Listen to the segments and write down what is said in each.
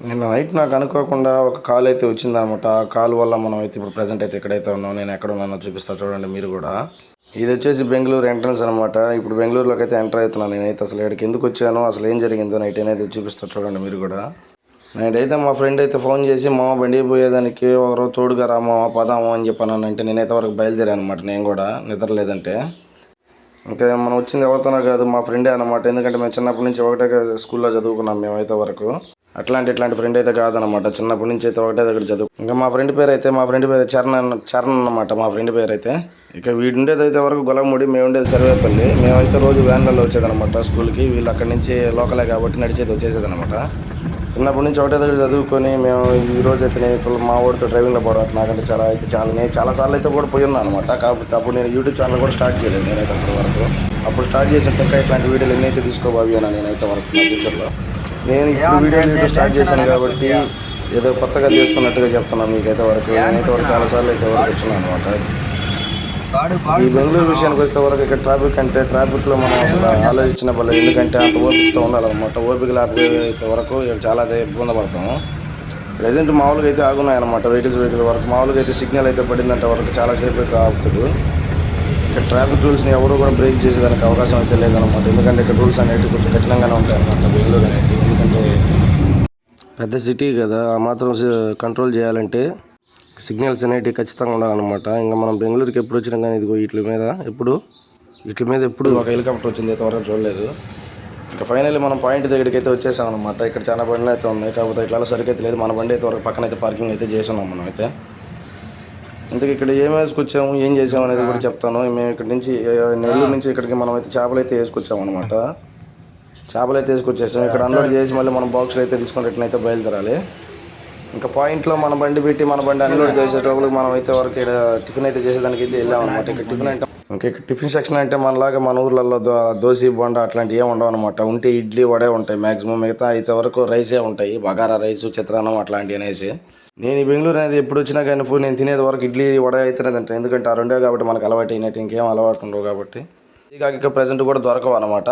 నిన్న నైట్ నాకు అనుకోకుండా ఒక కాల్ అయితే వచ్చిందనమాట. ఆ కాల్ వల్ల మనం అయితే ఇప్పుడు ప్రజెంట్ అయితే ఎక్కడైతే ఉన్నాం నేను ఎక్కడ ఉన్నానో చూపిస్తా చూడండి మీరు కూడా. ఇది వచ్చేసి బెంగళూరు ఎంట్రన్స్ అనమాట. ఇప్పుడు బెంగళూరులోకి అయితే ఎంటర్ అవుతున్నాను నేనైతే. అసలు ఇక్కడికి ఎందుకు వచ్చాను? అసలు ఏం జరిగిందో నైట్ అనేది చూపిస్తా చూడండి మీరు కూడా. నైట్ అయితే మా ఫ్రెండ్ అయితే ఫోన్ చేసి మా బండి పోయేదానికి ఒకరోజు తోడుగా రామా పదాము అని చెప్పాను అంటే నేనైతే వరకు బయలుదేరాను అనమాట నేను కూడా నిద్ర లేదంటే ఇంకా మనం వచ్చింది ఎవరితోనో కాదు మా ఫ్రెండే అనమాట ఎందుకంటే మేము చిన్నప్పటి నుంచి ఒకటే స్కూల్లో చదువుకున్నాం మేమైతే వరకు. అట్లాంటి ఇట్లాంటి ఫ్రెండ్ అయితే కాదనమాట చిన్నప్పటి నుంచి అయితే ఒకటే దగ్గర చదువు ఇంకా మా ఫ్రెండ్ పేరు అయితే మా ఫ్రెండ్ పేరు చరణ్ అన్న- చరణ్ అనమాట మా ఫ్రెండ్ పేరు అయితే ఇక వీడు ఉండేది అయితే వరకు గొలముడి మేము ఉండేది సర్వేపల్లి. మేమైతే రోజు వ్యాన్లలో వచ్చేదనమాట స్కూల్కి. వీళ్ళు అక్కడి నుంచి లోకలే కాబట్టి నడిచేది వచ్చేసేది అనమాట చిన్నప్పటి నుంచి ఒకటే దగ్గర చదువుకొని మేము ఈ రోజు అయితే నేను ఇప్పుడు మా ఊరితో డ్రైవింగ్లో పోవడం నాకంటే చాలా అయితే చాలా నేను చాలా సార్లు అయితే కూడా పోయి ఉన్నాను అనమాట కాకపోతే అప్పుడు నేను యూట్యూబ్ ఛానల్ కూడా స్టార్ట్ చేయలేదు నేనైతే అప్పటి వరకు. అప్పుడు స్టార్ట్ చేసిన ఇంకా ఇట్లాంటి వీడియోలు ఎన్నైతే తీసుకోబాబు నేనైతే వరకు నా ఫ్యూచర్లో. నేను ఇప్పుడు వీడియో తీయడం స్టార్ట్ చేశాను కాబట్టి ఏదో కొత్తగా చేస్తున్నట్టుగా చెప్తున్నాను మీకైతే వరకు. నేనైతే వరకు చాలా సార్లు అయితే వరకు వచ్చినాను అనమాట ఈ బెంగళూరు విషయానికి వస్తే వరకు ఇక్కడ ట్రాఫిక్ అంటే ట్రాఫిక్లో మనం అసలు ఆలోచించిన పర్లేదు ఎందుకంటే అంత ఓపికతో ఉండాలన్నమాట. ఓపిక లేకపోతే వరకు ఇక్కడ చాలా ఇబ్బంది పడతాము. ప్రజెంట్ మామూలుగా అయితే ఆగున్నాయన్నమాట. వెహికల్స్ వెహికల్ వరకు మామూలుగా అయితే సిగ్నల్ అయితే పడిందంటే వరకు చాలా సేపు అయితే ఆగుతుంది. ఇక్కడ ట్రాఫిక్ రూల్స్ని ఎవరు కూడా బ్రేక్ చేసేదానికి అవకాశం అయితే లేదనమాట ఎందుకంటే ఇక్కడ రూల్స్ అనేవి కొంచెం కఠినంగానే ఉంటాయి అనమాట బెంగళూరు అనేది. ఎందుకంటే పెద్ద సిటీ కదా ఆ మాత్రం కంట్రోల్ చేయాలంటే సిగ్నల్స్ అనేటివి ఖచ్చితంగా ఉండాలన్నమాట. ఇంకా మనం బెంగళూరుకి ఎప్పుడు వచ్చినా కానీ ఇదిగో వీటి మీద ఎప్పుడు వీటి మీద ఎప్పుడు ఒక హెలికాప్టర్ వచ్చింది ఇంతవరకు చూడలేదు. ఇంకా ఫైనల్లీ మనం పాయింట్ దగ్గరికి అయితే వచ్చేసాం అనమాట ఇక్కడ చాలా బండ్లు అయితే ఉన్నాయి. కాకపోతే ఇట్లా సరిగ్గా అయితే లేదు మన బండి అయితే వరకు పక్కన అయితే పార్కింగ్ అయితే చేస్తున్నాం మనం అయితే. ఇంతకు ఇక్కడ ఏం వేసుకొచ్చాము ఏం చేసాము అనేది కూడా చెప్తాను. మేము ఇక్కడ నుంచి నెల్లూరు నుంచి ఇక్కడికి మనం అయితే చేపలు అయితే వేసుకొచ్చాము అనమాట చేపలు అయితే వేసుకొచ్చేసాం. ఇక్కడ అన్లోడ్ చేసి మళ్ళీ మనం బాక్స్లు అయితే తీసుకొని అయితే బయలుదేరాలి. ఇంకా పాయింట్లో మన బండి పెట్టి మన బండి అన్లోడ్ చేసేటప్పుడు మనం అయితే వరకు ఇక్కడ టిఫిన్ అయితే చేసేదానికి అయితే వెళ్ళాం అనమాట ఇక్కడ టిఫిన్ అంటే ఇంకా ఇక్కడ టిఫిన్ సెక్షన్ అంటే మనలాగా మన ఊర్లలో దో దోశ బొండ అట్లాంటివి ఏమి ఉండవు అనమాట ఉంటే ఇడ్లీ వడే ఉంటాయి మాక్సిమం. మిగతా అయితే వరకు రైసే ఉంటాయి. బగారా రైస్ చిత్రాన్నం అట్లాంటివి అనేసి. నేను ఈ బెంగళూరు అనేది ఎప్పుడు వచ్చినా కానీ ఫుడ్ నేను తినేది వరకు ఇడ్లీ వడ అవుతున్నది అంటే ఎందుకంటే ఆ రెండే కాబట్టి మనకు అలవాటు అయినట్టు ఇంకేం అలవాటు ఉండవు కాబట్టి. ఇక ఇక్కడ ప్రజెంట్ కూడా దొరకవు అనమాట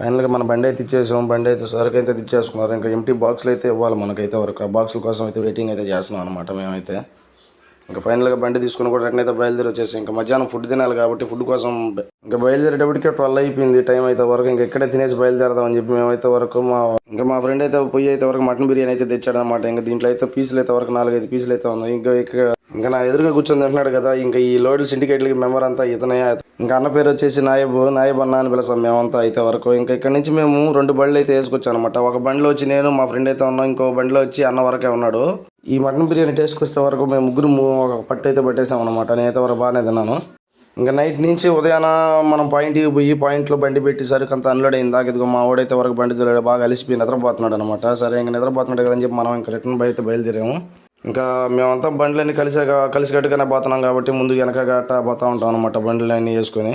ఫైనల్గా మన బండి అయితే ఇచ్చేసాం. బండి అయితే సరుకు అయితే ఇచ్చేసుకున్నారు ఇంకా ఎంటీ బాక్స్లు అయితే ఇవ్వాలి మనకైతే వరకు. ఆ బాక్సుల కోసం అయితే వెయిటింగ్ అయితే చేస్తున్నాం అనమాట మేమైతే. ఇంకా ఫైనల్గా బండి తీసుకుని కూడా రిటర్న్ అయితే బయలుదేరి వచ్చేసి. ఇంకా మధ్యాహ్నం ఫుడ్ తినాలి కాబట్టి ఫుడ్ కోసం ఇంకా బయలుదేరేటప్పటికే ట్వెల్వ్ అయిపోయింది. టైం అయితే వరకు ఇంకా ఇక్కడే తినేసి బయలుదేరదాం అని చెప్పి మేమైతే వరకు మా ఇంకా మా ఫ్రెండ్ అయితే పొయ్యి అయితే వరకు మటన్ బిర్యానీ అయితే తెచ్చాడనమాట ఇంకా దీంట్లో అయితే పీసులు అయితే వరకు నాలుగైదు పీసులు అయితే ఉన్నాయి. ఇంకా ఇక్కడ ఇంకా నా ఎదురుగా కూర్చొని తింటున్నాడు కదా ఇంకా ఈ లోడ్ సిండికేట్లకి మెంబర్ అంతా ఇతనే. ఇంకా అన్న పేరు వచ్చేసి నాయబు నాయబ్ అన్న అని పిలుస్తాం మేమంతా అయితే వరకు. ఇంకా ఇక్కడ నుంచి మేము రెండు బండ్లు అయితే వేసుకొచ్చాం అనమాట ఒక బండిలో వచ్చి నేను మా ఫ్రెండ్ అయితే ఉన్నాం. ఇంకో బండిలో వచ్చి అన్న వరకే ఉన్నాడు. ఈ మటన్ బిర్యానీ టేస్ట్కి వస్తే వరకు మేము ముగ్గురు ఒక పట్టు అయితే పట్టేసాం అనమాట నేనైతే వరకు బాగానే తిన్నాను. ఇంకా నైట్ నుంచి ఉదయాన మనం పాయింట్కి పోయి పాయింట్లో బండి పెట్టేసరికి అంత అన్లోడ్ అయింది. దాకా ఇదిగో మా వాడైతే వరకు బండి బాగా అలిసిపోయి నిద్రపోతున్నాడు అనమాట సరే ఇంకా నిద్రపోతున్నాడు కదని చెప్పి మనం ఇంకా రిటర్న్ అయితే బయలుదేరాము. ఇంకా మేమంతా బండ్లన్నీ కలిసే కలిసికట్టుగానే పోతున్నాం కాబట్టి ముందు వెనక గట్ట పోతా ఉంటాం అనమాట బండ్లన్నీ వేసుకొని.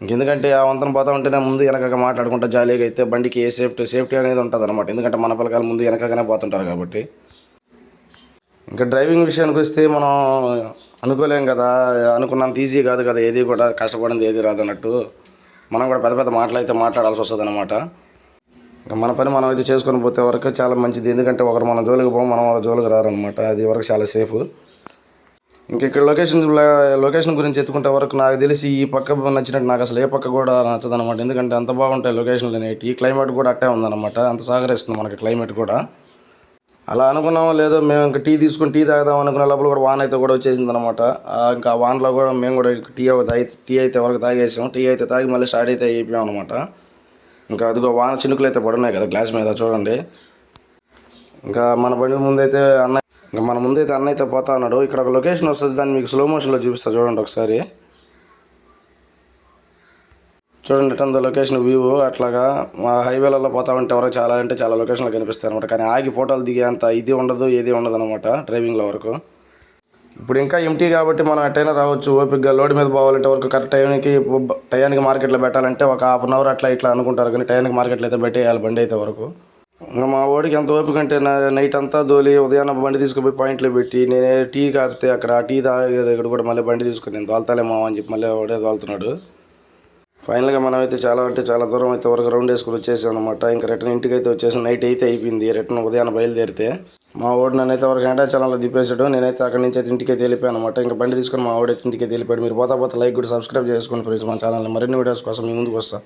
ఇంకెందుకంటే ఆ వంతన పోతా ఉంటేనే ముందు వెనకగా మాట్లాడుకుంటా జాలీగా అయితే బండికి ఏ సేఫ్టీ సేఫ్టీ అనేది ఉంటుంది అనమాట ఎందుకంటే మన పిల్లకాయలు ముందు వెనకగానే పోతుంటారు కాబట్టి. ఇంకా డ్రైవింగ్ విషయానికి వస్తే మనం అనుకోలేం కదా అనుకున్నంత ఈజీ కాదు కదా ఏది కూడా కష్టపడింది ఏది రాదు అన్నట్టు మనం కూడా పెద్ద పెద్ద మాటలు అయితే మాట్లాడాల్సి వస్తుంది అనమాట మన పని మనం అయితే చేసుకొని పోతే వరకు చాలా మంచిది. ఎందుకంటే ఒకరు మన జోలికి పోం మనం వాళ్ళ జోలికి రారనమాట అది వరకు చాలా సేఫ్. ఇంక ఇక్కడ లొకేషన్ లొకేషన్ గురించి ఎత్తుకుంటే వరకు నాకు తెలిసి ఈ పక్క నచ్చినట్టు నాకు అసలు ఏ పక్క కూడా నచ్చదనమాట ఎందుకంటే అంత బాగుంటాయి లొకేషన్లు అనేవి. ఈ క్లైమేట్ కూడా అట్టే ఉందన్నమాట. అంత సహకరిస్తుంది మనకి క్లైమేట్ కూడా. అలా అనుకున్నామో లేదో మేము ఇంకా టీ తీసుకుని టీ తాగుదాం అనుకున్న లోపల కూడా వాన్ అయితే కూడా వచ్చేసింది అనమాట ఇంకా వాన్లో కూడా మేము కూడా టీ తాగి టీ అయితే వరకు తాగేసాం. టీ అయితే తాగి మళ్ళీ స్టార్ట్ అయితే అయిపోయాం అనమాట ఇంకా అదిగో వాన చినుకులు అయితే పడున్నాయి కదా గ్లాస్ మీద చూడండి. ఇంకా మన బండి ముందైతే అన్న ఇంకా మన ముందైతే అన్న అయితే పోతా ఉన్నాడు. ఇక్కడ ఒక లొకేషన్ వస్తుంది దాన్ని మీకు స్లో మోషన్లో చూపిస్తా చూడండి ఒకసారి. చూడండి ఎట్లా లొకేషన్ వ్యూ అట్లాగా మా హైవేలలో పోతా ఉంటే వరకు చాలా అంటే చాలా లొకేషన్లు కనిపిస్తాయి అనమాట కానీ ఆగి ఫోటోలు దిగేంత ఇది ఉండదు ఏది ఉండదు అనమాట డ్రైవింగ్లో వరకు. ఇప్పుడు ఇంకా ఎంటీ కాబట్టి మనం ఎట్టయినా రావచ్చు. ఓపికగా లోడ్ మీద పోవాలంటే వరకు కరెక్ట్ టైంకి టయానికి మార్కెట్లో పెట్టాలంటే ఒక హాఫ్ అన్ అవర్ అట్లా ఇట్లా అనుకుంటారు. కానీ టయానికి మార్కెట్లో అయితే పెట్టేయాలి బండి అయితే వరకు. మా వాడికి ఎంత ఓపిక అంటే నైట్ అంతా దోలి ఉదయాన్న బండి తీసుకుపోయి పాయింట్లో పెట్టి నేనే టీ కాపితే అక్కడ టీ తాగే దగ్గర కూడా మళ్ళీ బండి తీసుకుని నేను తోలుతాలే మావ అని చెప్పి మళ్ళీ వాడే తోలుతున్నాడు. ఫైనల్గా మనం అయితే చాలా అంటే చాలా దూరం అయితే వరకు రౌండ్ వేసుకుని వచ్చేసాం అనమాట ఇంకా రిటర్న్ ఇంటికి అయితే వచ్చేసి నైట్ అయితే అయిపోయింది. రిటర్న్ ఉదయాన్నే బయలుదేరితే మా వాడు నన్ను అయితే వరకు ఎండాచలంలో దిప్పేసాడు నేనైతే అక్కడి నుంచి అయితే ఇంటికి అయితే వెళ్ళిపోయాను అనమాట ఇంకా బండి తీసుకొని మా వాడైతే ఇంటికి అయితే వెళ్ళిపోయాడు. మీరు పోతా పోతా లైక్ కూడా సబ్స్క్రైబ్ చేసుకోండి ఫ్రెండ్స్ మా ఛానల్ మరిన్ని వీడియోస్ కోసం మీ ముందుకు వస్తా.